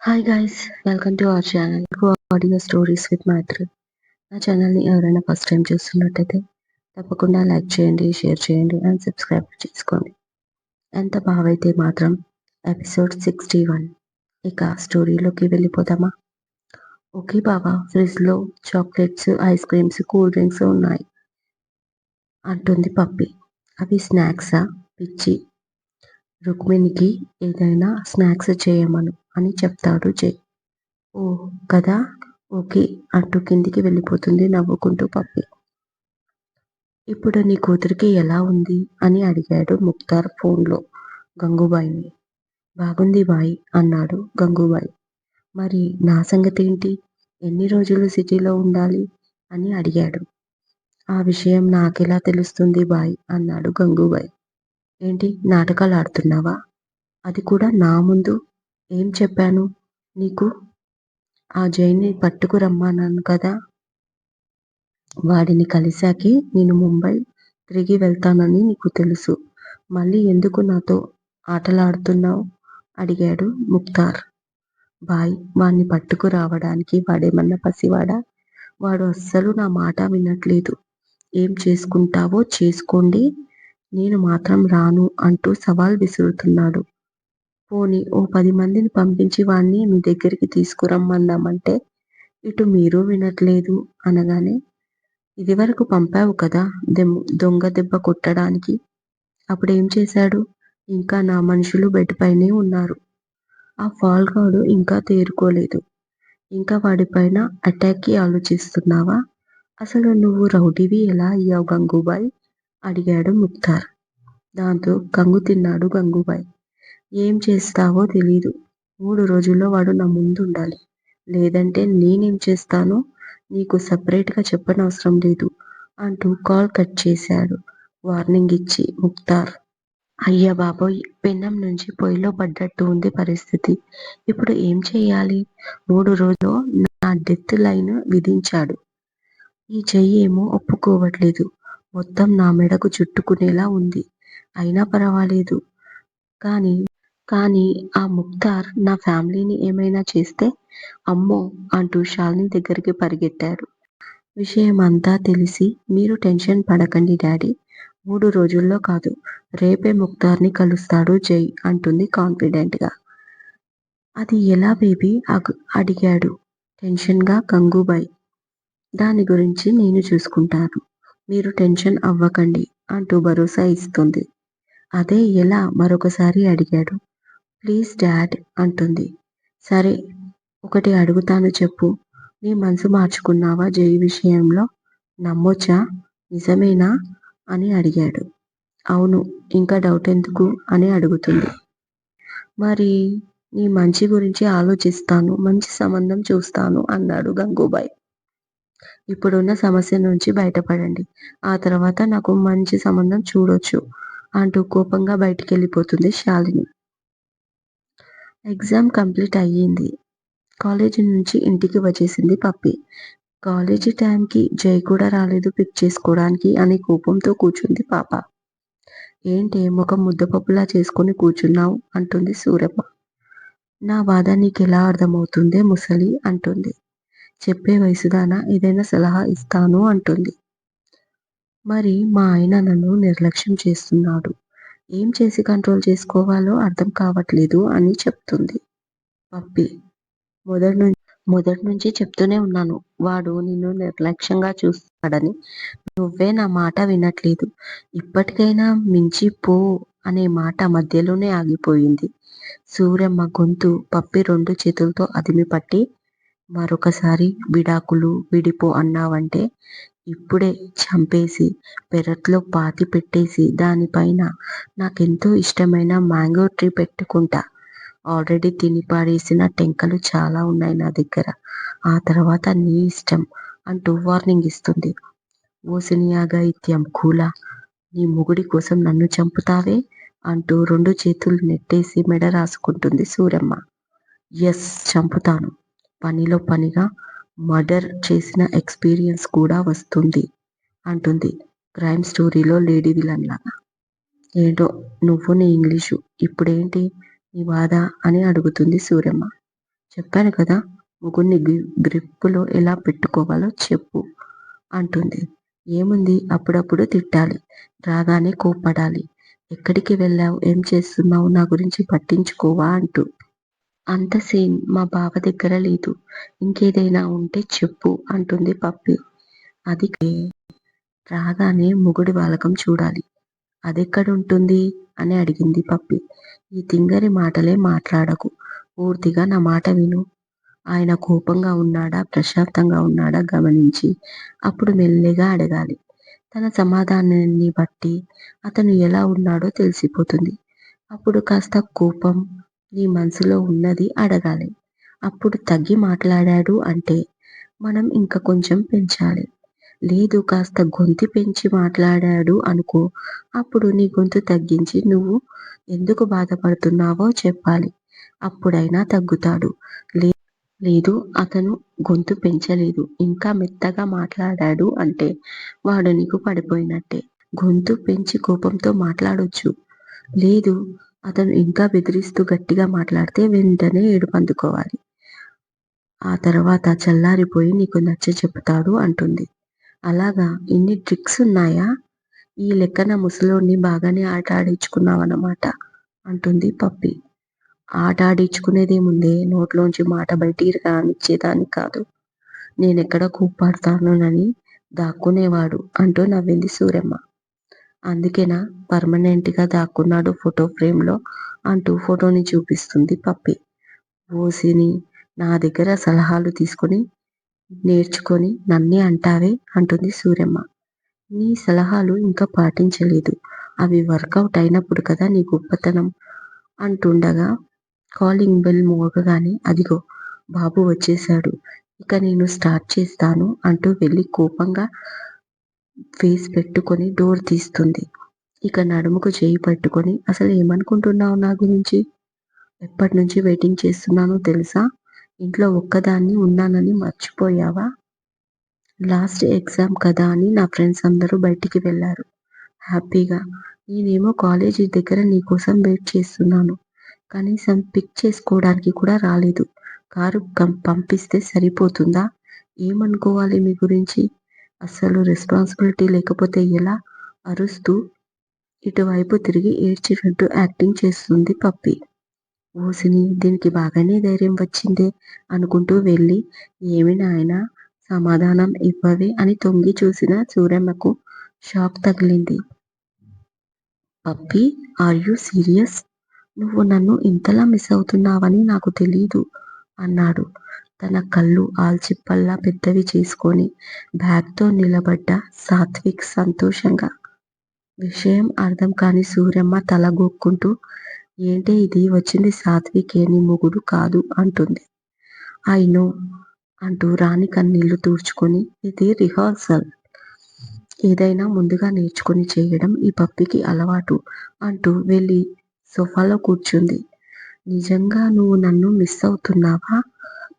Hi guys welcome to our channel audio stories with Maitri నా ఛానల్ని ఎవరైనా first time చూస్తున్నట్టయితే తప్పకుండా లైక్ చేయండి షేర్ చేయండి అండ్ సబ్స్క్రైబ్ చేసుకోండి. ఎంత బాగైతే మాత్రం ఎపిసోడ్ సిక్స్టీ వన్ ఇక స్టోరీలోకి వెళ్ళిపోతామా ఓకే బాబా ఫ్రిడ్జ్లో chocolates ice creams cool drinks ఉన్నాయి. అంటుంది పప్పి. అవి స్నాక్సా పిచ్చి. రుక్మిణికి ఏదైనా స్నాక్స్ చేయమను అని చెప్తాడు జై. ఓ కదా? ఓకే అంటూ కిందికి వెళ్ళిపోతుంది నవ్వుకుంటూ పప్పి. ఇప్పుడు నీ కూతురికి ఎలా ఉంది? అని అడిగాడు ముక్తార్ ఫోన్లో గంగూబాయిని. బాగుంది బాయ్ అన్నాడు గంగూబాయి. మరి నా సంగతి ఏంటి? ఎన్ని రోజులు సిటీలో ఉండాలి? అని అడిగాడు. ఆ విషయం నాకెలా తెలుస్తుంది బాయ్ అన్నాడు గంగూబాయ్. ఏంటి? నాటకాలు ఆడుతున్నావా? అది కూడా నా ముందు. ఏం చెప్పాను? నీకు? ఆ జైన్ని పట్టుకురమ్మన్నాను కదా. వాడిని కలిశాకే నేను ముంబై తిరిగి వెళ్తానని నీకు తెలుసు. మళ్ళీ ఎందుకు నాతో ఆటలాడుతున్నావు? అడిగాడు ముక్తార్. బాయ్ వాణ్ణి పట్టుకురావడానికి వాడేమన్నా పసివాడా? వాడు అస్సలు నా మాట వినట్లేదు. ఏం చేసుకుంటావో చేసుకోండి. నేను మాత్రం రాను అంటూ సవాల్ విసురుతున్నాడు. పోనీ ఓ పది మందిని పంపించి వాణ్ణి మీ దగ్గరికి తీసుకురమ్మన్నామంటే ఇటు మీరు వినట్లేదు అనగానే ఇదివరకు పంపావు కదా దొంగ దెబ్బ కొట్టడానికి? అప్పుడేం చేశాడు? ఇంకా నా మనుషులు బెడ్ పైనే ఉన్నారు. ఆ ఫాల్ గాడు ఇంకా తేరుకోలేదు. ఇంకా వాడిపైన అటాక్కి ఆలోచిస్తున్నావా? అసలు నువ్వు రౌడీవి ఎలా అయ్యావు గంగూబాయ్? అడిగాడు ముక్తార్ దాంతో కంగు తిన్నాడు గంగుబాయ్. ఏం చేస్తావో తెలీదు. మూడు రోజుల్లో వాడు నా ముందు ఉండాలి లేదంటే నేనేం చేస్తానో నీకు సపరేట్గా చెప్పనవసరం లేదు అంటూ కాల్ కట్ చేశాడు. వార్నింగ్ ఇచ్చి ముక్తార్ అయ్యా బాబోయ్ పెన్నం నుంచి పొయ్యిలో పడ్డట్టు ఉంది పరిస్థితి. ఇప్పుడు ఏం చేయాలి మూడు రోజుల్లో నా డెత్ లైన్ విధించాడు. ఈ చెయ్యి ఏమో ఒప్పుకోవట్లేదు. మొత్తం నా మెడకు చుట్టుకునేలా ఉంది. అయినా పర్వాలేదు. కానీ కానీ ఆ ముక్తార్ నా ఫ్యామిలీని ఏమైనా చేస్తే అమ్మో అంటూ శాలిని దగ్గరికి పరిగెట్టారు విషయం అంతా తెలిసి మీరు టెన్షన్ పడకండి డాడీ. మూడు రోజుల్లో కాదు రేపే ముక్తార్ని కలుస్తాడు జై అంటుంది కాన్ఫిడెంట్గా. అది ఎలా బేబీ? అడిగాడు. టెన్షన్గా గంగూబాయ్ దాని గురించి నేను చూసుకుంటాను. మీరు టెన్షన్ అవ్వకండి అంటూ భరోసా ఇస్తుంది. అదే ఎలా మరొకసారి అడిగాడు. ప్లీజ్ డాడ్ అంటుంది. సరే ఒకటి అడుగుతాను చెప్పు. నీ మనసు మార్చుకున్నావా జై విషయంలో? నమ్మొచ్చా? నిజమేనా? అని అడిగాడు. అవును ఇంకా డౌట్ ఎందుకు? అని అడుగుతుంది. మరి నీ మంచి గురించి ఆలోచిస్తాను మంచి సంబంధం చూస్తాను అన్నాడు గంగూబాయ్. ఇప్పుడున్న సమస్య నుంచి బయటపడండి. ఆ తర్వాత నాకు మంచి సంబంధం చూడొచ్చు అంటూ కోపంగా బయటికి వెళ్ళిపోతుంది శాలిని. ఎగ్జామ్ కంప్లీట్ అయ్యింది. కాలేజీ నుంచి ఇంటికి వచ్చేసింది పప్పి. కాలేజీ టైంకి జై కూడా రాలేదు పిక్ చేసుకోవడానికి అని కోపంతో కూర్చుంది పాప. ఏంటి ముఖం ముద్దపప్పులా చేసుకుని కూర్చున్నావు? అంటుంది సూరమ్మ నా బాధ నీకు ఎలా అర్థమవుతుందే ముసలి? అంటుంది. చెప్పే వయసుదానా? ఏదైనా సలహా ఇస్తాను అంటుంది. మరి మా ఆయన నన్ను నిర్లక్ష్యం చేస్తున్నాడు. ఏం చేసి కంట్రోల్ చేసుకోవాలో అర్థం కావట్లేదు అని చెప్తుంది. పప్పి మొదటి నుంచి మొదటి నుంచి చెప్తూనే ఉన్నాను. వాడు నిన్ను నిర్లక్ష్యంగా చూస్తాడని నువ్వే నా మాట వినట్లేదు. ఇప్పటికైనా మించి పో అనే మాట మధ్యలోనే ఆగిపోయింది. సూర్యమ్మ గొంతు పప్పి రెండు చేతులతో అదిమి పట్టి మరొకసారి విడాకులు విడిపో అన్నావంటే ఇప్పుడే చంపేసి పెరట్లో పాతి పెట్టేసి దానిపైన నాకెంతో ఇష్టమైన మ్యాంగో ట్రీ పెట్టుకుంటా. ఆల్రెడీ తిని పాడేసిన టెంకలు చాలా ఉన్నాయి నా దగ్గర. ఆ తర్వాత నీ ఇష్టం అంటూ వార్నింగ్ ఇస్తుంది. ఓసినియాగా ఇత్యం కూల నీ మొగుడి కోసం నన్ను చంపుతావే అంటూ రెండు చేతులు నెట్టేసి మెడ రాసుకుంటుంది సూరమ్మ. ఎస్ చంపుతాను. పనిలో పనిగా మర్డర్ చేసిన ఎక్స్పీరియన్స్ కూడా వస్తుంది అంటుంది క్రైమ్ స్టోరీలో లేడీ విలన్ లాగా. ఏంటో నువ్వు నీ ఇంగ్లీషు ఇప్పుడేంటి నీ బాధ అని అడుగుతుంది సూర్యమ్మ చెప్పాను కదా ముగ్గురిని గ్రిప్పులో ఎలా పెట్టుకోవాలో చెప్పు అంటుంది. ఏముంది అప్పుడప్పుడు తిట్టాలి రాగానే కోప్పడాలి. ఎక్కడికి వెళ్ళావు ఏం చేస్తున్నావు నా గురించి పట్టించుకోవా అంటూ. అంత సీన్ మా బావ దగ్గర లేదు. ఇంకేదైనా ఉంటే చెప్పు అంటుంది పప్పి. అది రాగానే మొగుడి బాలకం చూడాలి. అదెక్కడుంటుంది? అని అడిగింది పప్పి. ఈ తింగరి మాటలే మాట్లాడకు. పూర్తిగా నా మాట విను. ఆయన కోపంగా ఉన్నాడా ప్రశాంతంగా ఉన్నాడా గమనించి అప్పుడు మెల్లిగా అడగాలి. తన సమాధానాన్ని బట్టి అతను ఎలా ఉన్నాడో తెలిసిపోతుంది. అప్పుడు కాస్త కోపం నీ మనసులో ఉన్నది అడగాలి. అప్పుడు తగ్గి మాట్లాడాడు అంటే మనం ఇంకా కొంచెం పెంచాలి. లేదు కాస్త గొంతు పెంచి మాట్లాడాడు అనుకో అప్పుడు నీ గొంతు తగ్గించి నువ్వు ఎందుకు బాధపడుతున్నావో చెప్పాలి. అప్పుడైనా తగ్గుతాడు. లేదు అతను గొంతు పెంచలేదు. ఇంకా మెత్తగా మాట్లాడాడు అంటే వాడు నీకు పడిపోయినట్టే. గొంతు పెంచి కోపంతో మాట్లాడొచ్చు. లేదు అతను ఇంకా బెదిరిస్తూ గట్టిగా మాట్లాడితే వెంటనే ఏడుపందుకోవాలి. ఆ తర్వాత చల్లారిపోయి నీకు నచ్చ చెప్తాడు అంటుంది. అలాగా? ఇన్ని ట్రిక్స్ ఉన్నాయా? ఈ లెక్కన ముసలోడిని బాగానే ఆట ఆడించుకున్నావన్నమాట అంటుంది పప్పి. ఆట ఆడించుకునేదేముందే నోట్లోంచి మాట బయటికి రానిచ్చేదాన్ని కాదు. నేనెక్కడ కూపాడుతానోనని దాక్కునేవాడు అంటూ నవ్వింది సూరమ్మ. అందుకేనా? పర్మనెంట్గా దాక్కున్నాడు ఫోటో ఫ్రేమ్లో అంటూ ఫోటోని చూపిస్తుంది పప్పి. ఓసిని నా దగ్గర సలహాలు తీసుకొని నేర్చుకొని నన్నే అంటావే? అంటుంది సూర్యమ్మ నీ సలహాలు ఇంకా పాటించలేదు. అవి వర్కౌట్ అయినప్పుడు కదా నీ గొప్పతనం? అంటుండగా కాలింగ్ బెల్ మోగగానే అదిగో బాబు వచ్చేశాడు. ఇక నేను స్టార్ట్ చేస్తాను అంటూ వెళ్ళి కోపంగా ఫేస్ పెట్టుకొని డోర్ తీస్తుంది. ఇక నడుముకు చేయి పట్టుకొని అసలు ఏమనుకుంటున్నావు నా గురించి? ఎప్పటి నుంచి వెయిటింగ్ చేస్తున్నానో తెలుసా? ఇంట్లో ఒక్కదాన్ని ఉన్నానని మర్చిపోయావా? లాస్ట్ ఎగ్జామ్ కదా అని నా ఫ్రెండ్స్ అందరూ బయటికి వెళ్ళారు. హ్యాపీగా నేనేమో కాలేజీ దగ్గర నీకోసం వెయిట్ చేస్తున్నాను. కనీసం పిక్ చేసుకోవడానికి కూడా రాలేదు. కారు పంపిస్తే సరిపోతుందా? ఏమనుకోవాలి మీ గురించి? అస్సలు రెస్పాన్సిబిలిటీ లేకపోతే ఎలా? అరుస్తూ ఇటువైపు తిరిగి ఏడ్చినట్టు యాక్టింగ్ చేస్తుంది పప్పి. ఓసిని దీనికి బాగానే ధైర్యం వచ్చిందే అనుకుంటూ వెళ్ళి ఏమి నాయన సమాధానం ఇవ్వవే అని తొంగి చూసిన సూరమ్మకు షాక్ తగిలింది. పప్పి ఆర్ యు సీరియస్ నువ్వు నన్ను ఇంతలా మిస్ అవుతున్నావని నాకు తెలీదు అన్నాడు. తన కళ్ళు ఆల్చిప్పల్లా పెద్దవి చేసుకొని బ్యాగ్తో నిలబడ్డ సాత్విక్ సంతోషంగా. విషయం అర్థం కాని సూర్యమ్మ తల గోక్కుంటూ ఏంటి ఇది? వచ్చింది సాత్విక్ ఏని మొగుడు కాదు అంటుంది. నో అంటూ రాణి కన్నీళ్ళు తూర్చుకొని ఇది రిహార్సల్. ఏదైనా ముందుగా నేర్చుకుని చేయడం ఈ పప్పికి అలవాటు అంటూ వెళ్ళి సోఫాలో కూర్చుంది. నిజంగా నువ్వు నన్ను మిస్ అవుతున్నావా?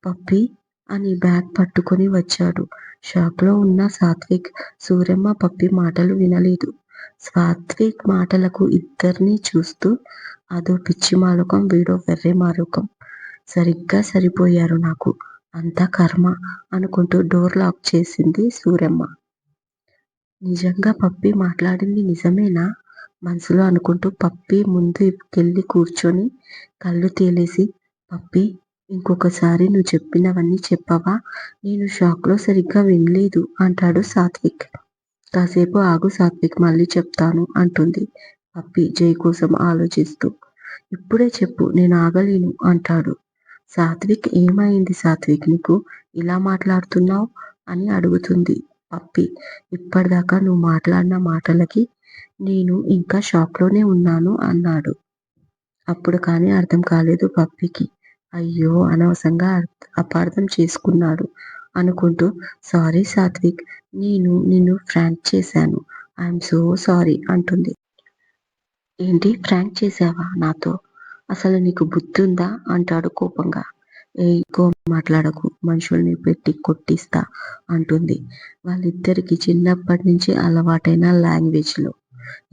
పప్పి అని బ్యాగ్ పట్టుకొని వచ్చాడు. షాప్లో ఉన్న సాత్విక్ సూర్యమ్మ పప్పి మాటలు వినలేదు. సాత్విక్ మాటలకు ఇద్దరిని చూస్తూ అదో పిచ్చి మాలుకం వీడో వెర్రే మాలుకం. సరిగ్గా సరిపోయారు నాకు. అంతా కర్మ అనుకుంటూ డోర్ లాక్ చేసింది సూరమ్మ. నిజంగా పప్పి మాట్లాడింది నిజమేనా? మనసులో అనుకుంటూ పప్పి ముందుకెళ్ళి కూర్చొని కళ్ళు తేలేసి పప్పి ఇంకొకసారి నువ్వు చెప్పినవన్నీ చెప్పవా? నేను షాక్లో సరిగ్గా వినలేదు అంటాడు సాత్విక్. కాసేపు ఆగు సాత్విక్ మళ్ళీ చెప్తాను అంటుంది పప్పి జై కోసం ఆలోచిస్తూ. ఇప్పుడే చెప్పు నేను ఆగలేను అంటాడు. సాత్విక్ ఏమైంది సాత్విక్ నీకు? ఇలా మాట్లాడుతున్నావు? అని అడుగుతుంది పప్పి. ఇప్పటిదాకా నువ్వు మాట్లాడిన మాటలకి నేను ఇంకా షాక్లోనే ఉన్నాను అన్నాడు. అప్పుడు కానీ అర్థం కాలేదు పప్పికి. అయ్యో అనవసరంగా అపార్థం చేసుకున్నాడు. అనుకుంటూ సారీ సాత్విక్ నేను నిన్ను ఫ్రాంక్ చేశాను. ఐఎమ్ సో సారీ అంటుంది. ఏంటి ఫ్రాంక్ చేసావా నాతో? అసలు నీకు బుద్ధి ఉందా అంటాడు కోపంగా. ఎక్కువ మాట్లాడకు. మనుషుల్ని పెట్టి కొట్టిస్తా అంటుంది. వాళ్ళిద్దరికి చిన్నప్పటి నుంచి అలవాటైన లాంగ్వేజ్లో.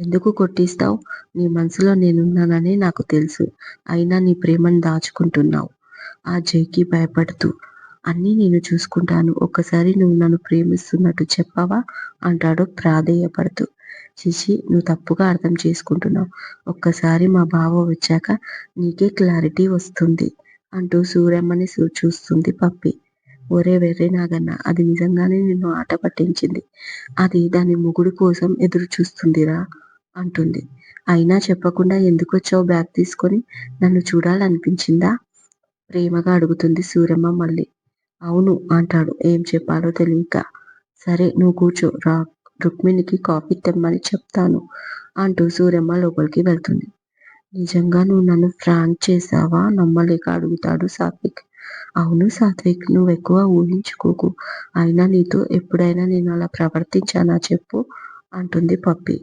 ఎందుకు కొట్టిస్తావు? నీ మనసులో నేనున్నానని నాకు తెలుసు. అయినా నీ ప్రేమను దాచుకుంటున్నావు. ఆ జైకి భయపడుతూ అన్నీ నేను చూసుకుంటాను. ఒక్కసారి నువ్వు నన్ను ప్రేమిస్తున్నట్టు చెప్పవా? అంటాడు ప్రాధేయపడుతూ చిచి నువ్వు తప్పుగా అర్థం చేసుకుంటున్నావు. ఒక్కసారి మా బావ వచ్చాక నీకే క్లారిటీ వస్తుంది అంటూ సూర్యమ్మని చూస్తుంది పప్పి. ఒరే వెర్రి నాగన్న అది నిజంగానే నిన్ను ఆట పట్టించింది. అది దాని మొగుడు కోసం ఎదురు చూస్తుందిరా అంటుంది. అయినా చెప్పకుండా ఎందుకు వచ్చావు బ్యాగ్ తీసుకొని? నన్ను చూడాలనిపించిందా? ప్రేమగా అడుగుతుంది సూరమ్మ మళ్ళీ. అవును అంటాడు. ఏం చెప్పాలో తెలియక. సరే నువ్వు కూర్చో. రా రుక్మిణికి కాఫీ తెమ్మని చెప్తాను అంటూ సూరమ్మ లోపలికి వెళ్తుంది. నిజంగా నువ్వు నన్ను ఫ్రాంక్ చేసావా నమ్మలేక అడుగుతాడు సాత్విక్. అవును సాత్విక్ నువ్వు ఎక్కువ ఊహించుకోకు. అయినా నీతో ఎప్పుడైనా నేను అలా ప్రవర్తించానా చెప్పు అంటుంది పప్పి.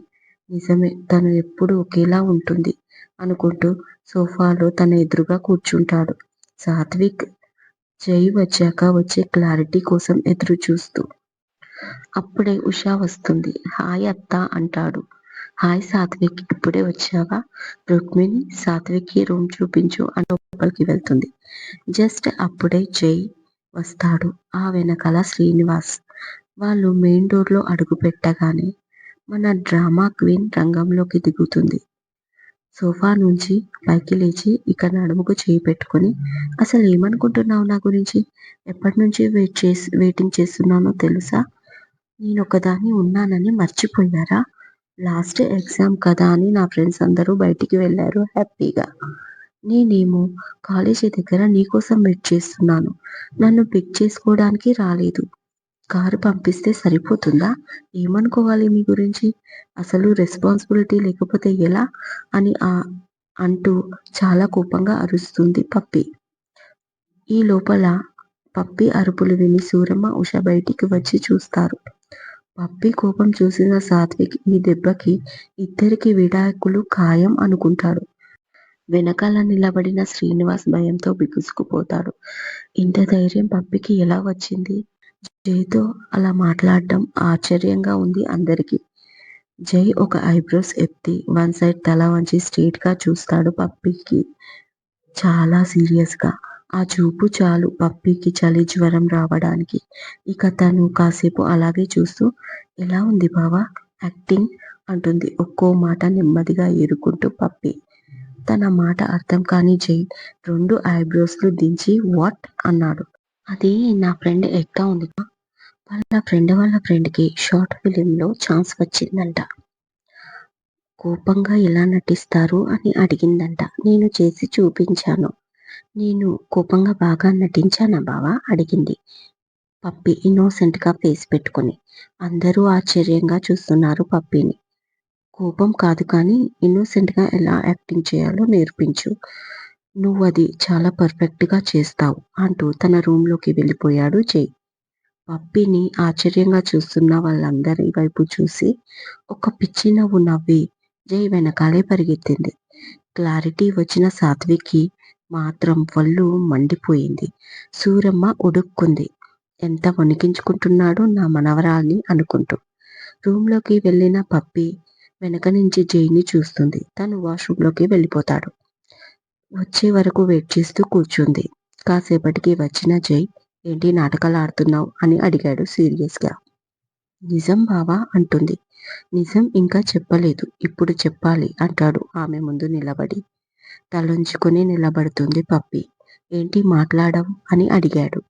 నిజమే తను ఎప్పుడు ఒకేలా ఉంటుంది అనుకుంటూ సోఫాలో తన ఎదురుగా కూర్చుంటాడు. సాత్విక్ జై వచ్చాక వచ్చే క్లారిటీ కోసం ఎదురు చూస్తూ అప్పుడే ఉషా వస్తుంది. హాయ్ అత్త అంటాడు. హాయ్ సాత్విక్ ఇప్పుడే వచ్చావా? రుక్మిణి సాత్విక్కి రూమ్ చూపించు అని లోపలికి వెళ్తుంది. జస్ట్ అప్పుడే జై వస్తాడు. ఆ వెనకాల శ్రీనివాస్. వాళ్ళు మెయిన్ డోర్లో అడుగు పెట్టగానే మన డ్రామా క్వీన్ రంగంలోకి దిగుతుంది. సోఫా నుంచి పైకి లేచి ఇక నడుముకు చేయి పెట్టుకొని అసలు ఏమనుకుంటున్నావు నా గురించి? ఎప్పటి నుంచి వెయిట్ చేసి వెయిటింగ్ చేస్తున్నానో తెలుసా? నేను ఒకదాన్ని ఉన్నానని మర్చిపోయారా? లాస్ట్ ఎగ్జామ్ కదా అని నా ఫ్రెండ్స్ అందరూ బయటికి వెళ్ళారు హ్యాపీగా. నేనేమో కాలేజీ దగ్గర నీకోసం వెయిట్ చేస్తున్నాను. నన్ను పిక్ చేసుకోవడానికి రాలేదు. కారు పంపిస్తే సరిపోతుందా? ఏమనుకోవాలి మీ గురించి? అసలు రెస్పాన్సిబిలిటీ లేకపోతే ఎలా? అని ఆ అంటూ చాలా కోపంగా అరుస్తుంది పప్పి. ఈ లోపల పప్పి అరుపులు విని సూరమ్మ ఉష బయటికి వచ్చి చూస్తారు. పప్పి కోపం చూసిన సాత్విక్ ఈ దెబ్బకి ఇద్దరికి విడాకులు ఖాయం అనుకుంటాడు. వెనకాల నిలబడిన శ్రీనివాస్ భయంతో బిగుసుకుపోతాడు. ఇంత ధైర్యం పప్పికి ఎలా వచ్చింది? జైతో అలా మాట్లాడడం ఆశ్చర్యంగా ఉంది అందరికీ. జై ఒక ఐబ్రోస్ ఎత్తి వన్ సైడ్ తల వంచి స్ట్రైట్గా చూస్తాడు పప్పికి. చాలా సీరియస్గా ఆ చూపు చాలు. పప్పికి చలి జ్వరం రావడానికి. ఇక తను కాసేపు అలాగే చూస్తూ ఎలా ఉంది బావా? యాక్టింగ్? అంటుంది. ఒక్కో మాట నెమ్మదిగా ఏరుకుంటూ పప్పి. తన మాట అర్థం కాని జైన్ రెండు ఐబ్రోస్లు దించి వాట్? అన్నాడు. అది నా ఫ్రెండ్ ఎక్తా ఉంది వాళ్ళ ఫ్రెండ్ వాళ్ళ ఫ్రెండ్కి షార్ట్ ఫిలింలో ఛాన్స్ వచ్చిందంట. కోపంగా ఎలా నటిస్తారు? అని అడిగిందంట. నేను చేసి చూపించాను. నేను కోపంగా బాగా నటించానా బావా? అడిగింది. పప్పి ఇన్నోసెంట్గా ఫేస్ పెట్టుకొని. అందరూ ఆశ్చర్యంగా చూస్తున్నారు పప్పిని. కోపం కాదు కానీ ఇన్నోసెంట్గా ఎలా యాక్టింగ్ చేయాలో నేర్పించు. నువ్వు అది చాలా పర్ఫెక్ట్గా చేస్తావు అంటూ తన రూమ్లోకి వెళ్ళిపోయాడు జై. పప్పిని ఆశ్చర్యంగా చూస్తున్న వాళ్ళందరి వైపు చూసి ఒక పిచ్చి నవ్వు నవ్వి జై వెనకాలే పరిగెత్తింది. క్లారిటీ వచ్చిన సాత్వికి మాత్రం వళ్ళు మండిపోయింది. సూరమ్మ ఉడుక్కుంది. ఎంత వణికించుకుంటున్నాడు నా మనవరాల్ని అనుకుంటూ. రూమ్లోకి వెళ్ళిన పప్పి వెనక నుంచి జైని చూస్తుంది. తను వాష్రూమ్లోకి వెళ్ళిపోతాడు. వచ్చే వరకు వెయిట్ చేస్తూ కూర్చుంది. కాసేపటికి వచ్చిన జై ఏంటి నాటకాలు ఆడుతున్నావు? అని అడిగాడు సీరియస్గా నిజం బావా అంటుంది. నిజం ఇంకా చెప్పలేదు. ఇప్పుడు చెప్పాలి అంటాడు ఆమె ముందు నిలబడి. తలొంచుకుని నిలబడుతుంది పప్పి. ఏంటి మాట్లాడం? అని అడిగాడు.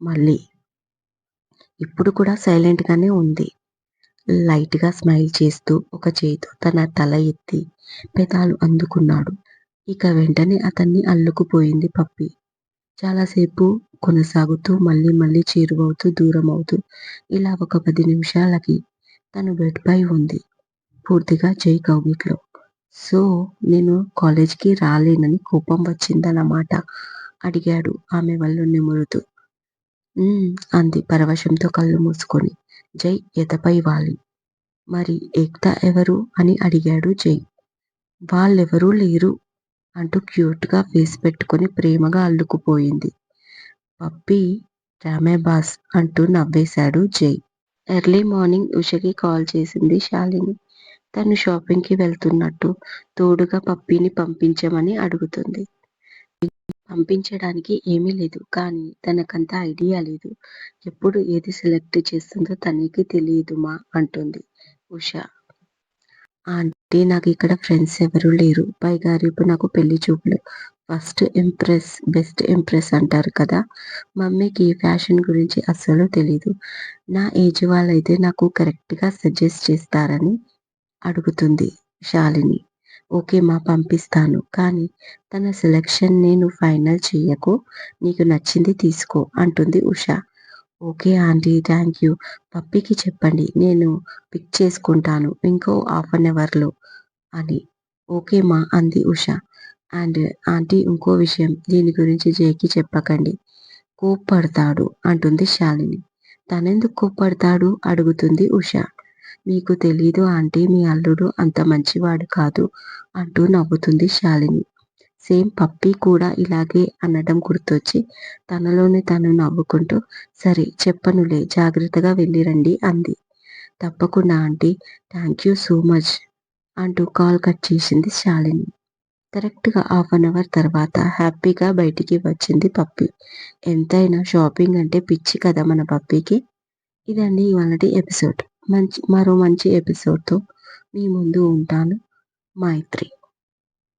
మళ్ళీ ఇప్పుడు కూడా సైలెంట్ గానే ఉంది. లైట్గా స్మైల్ చేస్తూ ఒక చేతితో తన తల ఎత్తి పెదాలు అందుకున్నాడు. ఇక వెంటనే అతన్ని అల్లుకుపోయింది పప్పి. చాలాసేపు కొనసాగుతూ మళ్ళీ మళ్ళీ చేరువవుతూ దూరం అవుతూ ఇలా ఒక పది నిమిషాలకి తను బెడ్ పై ఉంది. పూర్తిగా జై కౌగిట్లో సో నేను కాలేజ్కి రాలేనని కోపం వచ్చిందన్నమాట. అడిగాడు ఆమె వల్ల నిమురుతూ. అంది పరవశంతో కళ్ళు మూసుకొని. జై ఎదపై వాలి. మరి ఏక్తా ఎవరు? అని అడిగాడు జై. వాళ్ళెవరూ లేరు అంటూ క్యూట్గా ఫేస్ పెట్టుకొని ప్రేమగా అల్లుకుపోయింది. పప్పి రామే బాస్ అంటూ నవ్వేశాడు జై. ఎర్లీ మార్నింగ్ ఉషకి కాల్ చేసింది శాలిని తను షాపింగ్కి వెళ్తున్నట్టు తోడుగా పప్పిని పంపించమని అడుగుతుంది పంపించడానికి ఏమీ లేదు. కానీ తనకంత ఐడియా లేదు. ఎప్పుడు ఏది సెలెక్ట్ చేస్తుందో తనకి తెలియదుమా అంటుంది ఉష. ఆంటీ ఇక్కడ ఫ్రెండ్స్ ఎవరూ లేరు. పైగా రేపు నాకు పెళ్ళి చూపులు. ఫస్ట్ ఇంప్రెస్ బెస్ట్ ఇంప్రెస్ అంటారు కదా! మమ్మీకి ఫ్యాషన్ గురించి అస్సలు తెలీదు. నా ఏజ్ వాళ్ళైతే నాకు కరెక్ట్గా సజెస్ట్ చేస్తారని అడుగుతుంది శాలిని. ఓకేమా పంపిస్తాను. కానీ తన సెలక్షన్ నేను ఫైనల్ చెయ్యకు. నీకు నచ్చింది తీసుకో అంటుంది Usha. Okay aunty thank you పప్పీకి చెప్పండి నేను పిక్ చేసుకుంటాను ఇంకో హాఫ్ అన్ అవర్లో అని. ఓకేమా అంది ఉష. అండ్ ఆంటీ ఇంకో విషయం దీని గురించి జయకి చెప్పకండి. కోప్పడతాడు అంటుంది శాలిని. తనెందుకు కోప్పడతాడు? అడుగుతుంది ఉష. మీకు తెలీదు ఆంటీ మీ అల్లుడు అంత మంచివాడు కాదు అంటూ నవ్వుతుంది శాలిని. సేమ్ పప్పీ కూడా ఇలాగే అనడం గుర్తొచ్చి తనలోనే తను నవ్వుకుంటూ సరే చెప్పనులే జాగ్రత్తగా వెళ్ళిరండి అంది. తప్పకుండా aunty thank you so much అంటూ కాల్ కట్ చేసింది శాలిని. కరెక్ట్గా అవర్ తర్వాత హ్యాపీగా బయటికి వచ్చింది పప్పీ. ఎంతైనా షాపింగ్ అంటే పిచ్చి కదా మన పప్పీకి. ఇదండి ఇవాళ ఎపిసోడ్. మంచి మరో మంచి ఎపిసోడ్తో మీ ముందు ఉంటాను. మైత్రి